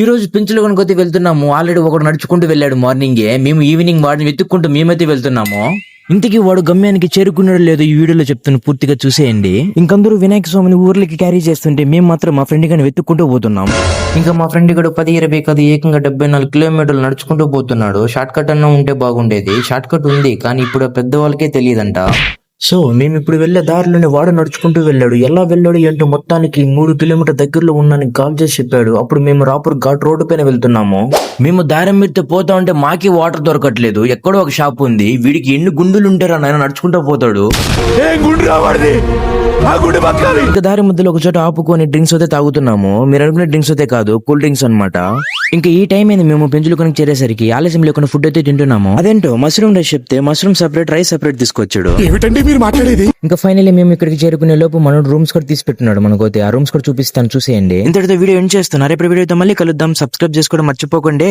ఈ రోజు పెంచులు కొద్ది వెళ్తున్నాము. ఆల్రెడీ ఒకడు నడుచుకుంటూ వెళ్ళాడు మార్నింగే. మేము ఈవినింగ్ వాడిని వెతుక్కుంటూ మేమైతే వెళ్తున్నాము. ఇంతకీ వాడు గమ్యానికి చేరుకున్నాడు లేదో ఈ వీడియోలో చెప్తున్న పూర్తిగా చూసేయండి. ఇంకందరూ వినాయక స్వామిని ఊర్లకి క్యారీ చేస్తుంటే మేము మాత్రం మా ఫ్రెండ్ గాని వెతుక్కుంటూ పోతున్నాం ఇంకా మా ఫ్రెండ్ గడు పది ఇరవై కాదు ఏకంగా డెబ్బై నాలుగు కిలోమీటర్లు నడుచుకుంటూ పోతున్నాడు. షార్ట్ కట్ అన్న ఉంటే బాగుండేది. షార్ట్ కట్ ఉంది కానీ ఇప్పుడు పెద్దవాళ్ళకే తెలియదంట. సో మేము ఇప్పుడు వెళ్ళే దారిలోనే వాడు నడుచుకుంటూ వెళ్ళాడు. ఎలా వెళ్ళాడు ఏంటో మొత్తానికి మూడు కిలోమీటర్ దగ్గరలో ఉన్నాను కాల్ చేసి చెప్పాడు. అప్పుడు మేము రాపూర్ ఘాట్ రోడ్డు పైన వెళ్తున్నాము. మేము దారం మీద పోతా ఉంటే మాకి వాటర్ దొరకట్లేదు. ఎక్కడో ఒక షాప్ ఉంది. వీడికి ఎన్ని గుండులు ఉంటారా నాయన నడుచుకుంటూ పోతాడు. ఇంకా దారి మధ్యలో ఒక చోట ఆపుకొని డ్రింక్స్ అయితే తాగుతున్నాము. మీరు అనుకునే డ్రింక్స్ అయితే కాదు కూల్ డ్రింక్స్ అన్నమాట. ఇంకా ఈ టైం అయింది మేము పెంచులు కొనికి చేరేసరికి? ఆలస్యం లేకుండా ఫుడ్ అయితే తింటున్నాము. అదేంటో మష్రూమ్ రైస్ చెప్తే మష్రూమ్ సెపరేట్ రైస్ సెపరేట్ తీసుకొచ్చాడు. ఏమిటండి మీరు మాట్లాడేది? ఇంకా ఫైనల్లీ మేము ఇక్కడికి చేరుకునే లోపు మన రూమ్స్ కూడా తీసి పెట్టున్నాడు మనకైతే. ఆ రూమ్స్ కూడా చూపిస్తాను చూసేయండి. ఇంతటితో వీడియో ఎండ్ చేస్తున్నారు రేపు వీడియోతో మళ్ళీ కలుద్దాం. సబ్స్క్రైబ్ చేసుకోవడం మర్చిపోకండి.